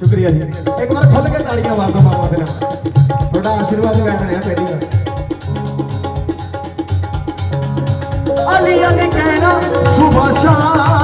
ਸ਼ੁਕਰੀਆ ਜੀ। ਇੱਕ ਵਾਰ ਖੁੱਲ ਕੇ ਤਾੜੀਆਂ ਮਾਰ ਦਿਓ ਮਾਮਾ ਦੇ ਨਾਲ ਤੁਹਾਡਾ ਆਸ਼ੀਰਵਾਦ ਲੈਣਾ ਹੈ ਪਹਿਲੀ ਵਾਰ। ਅਲੀ ਅਲੀ ਕਹਿਣਾ ਸੁਬਹ ਸ਼ਾਮ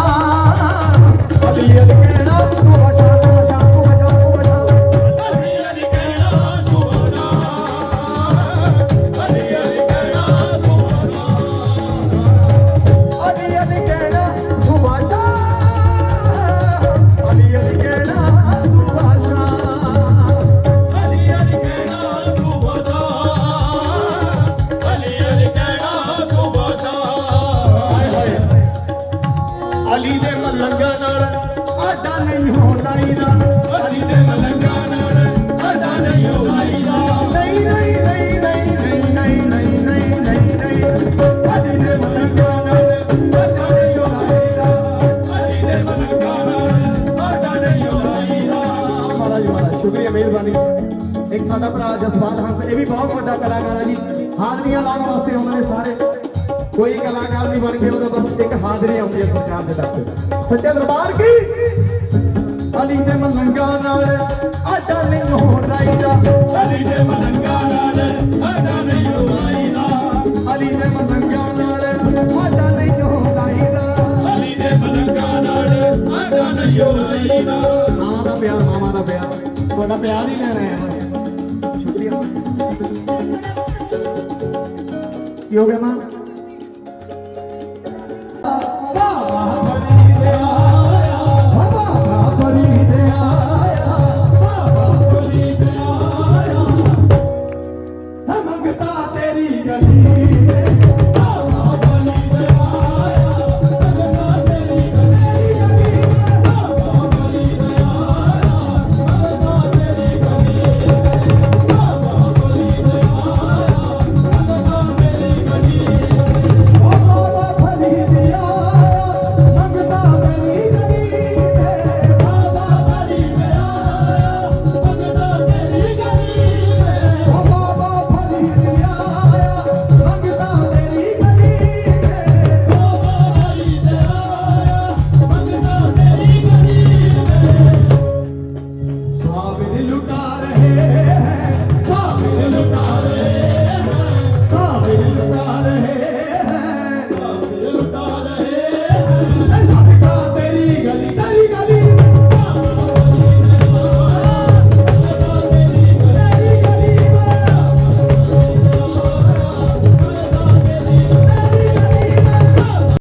ਅਲੀ ਦੇ ਮਲੰਗਾ ਨਾਲ ਆਡਾ ਨਹੀਂ ਹੋ ਲਾਈਦਾ ਅਲੀ ਦੇ ਮਲੰਗਾ ਨਾਲ ਆਡਾ ਨਹੀਂ ਹੋ ਲਾਈਦਾ ਨਹੀਂ ਨਹੀਂ ਨਹੀਂ ਨਹੀਂ ਨਹੀਂ ਨਹੀਂ ਨਹੀਂ ਨਹੀਂ ਨਹੀਂ ਅਲੀ ਦੇ ਮਲੰਗਾ ਨਾਲ ਆਡਾ ਨਹੀਂ ਹੋ ਲਾਈਦਾ ਅਲੀ ਦੇ ਮਲੰਗਾ ਨਾਲ ਆਡਾ ਨਹੀਂ ਹੋ ਲਾਈਦਾ ਮਹਾਰਾਜ ਮਹਾਰਾਜ, ਸ਼ੁਕਰੀਆ ਮਿਹਰਬਾਨੀ। ਇੱਕ ਸਾਡਾ ਭਰਾ ਜਸਪਾਲ ਹੰਸ, ਇਹ ਵੀ ਬਹੁਤ ਵੱਡਾ ਕਲਾਕਾਰ ਹੈ ਜੀ। ਹਾਜ਼ਰੀਆਂ ਲਾਉਣ ਵਾਸਤੇ ਆਉਂਦੇ ਨੇ ਸਾਰੇ। ਕੋਈ ਕਲਾਕਾਰ ਨਹੀਂ ਬਣ ਕੇ ਉਹਦਾ ਬਸ ਇੱਕ ਹਾਜ਼ਰੀ ਆਉਂਦੀ ਹੈ ਸਰਕਾਰ ਦੇ ਦਫ਼ਤਰ ਸੱਚੇ ਦਰਬਾਰ ਕੀ? ਅਲੀ ਦੇ ਮਲੰਗਾ ਨਾਲ ਆਡਾ ਨਹੀਂ ਹੋ ਰਾਈਦਾ ਅਲੀ ਦੇ ਮਲੰਗਾ ਨਾਲ ਆਡਾ ਨਹੀਂ ਹੋ ਰਾਈਦਾ ਅਲੀ ਦੇ ਮਲੰਗਾ ਨਾਲ ਆਡਾ ਨਹੀਂ ਹੋ ਰਾਈਦਾ ਅਲੀ ਦੇ ਮਲੰਗਾ ਨਾਲ ਆਡਾ ਨਹੀਂ ਹੋਈਦਾ ਮਾਂ ਦਾ ਪਿਆਰ ਮਾਮਾ ਦਾ ਪਿਆਰ। ਤੁਹਾਡਾ ਪਿਆਰ ਹੀ ਲੈਣਾ ਹੈ ਬਸ। ਸ਼ੁਕਰੀਆ। ਕੀ ਹੋ ਗਿਆ ਮਾਂ? ਮੰਗਤਾ ਤੇਰੀ ਗਲੀ।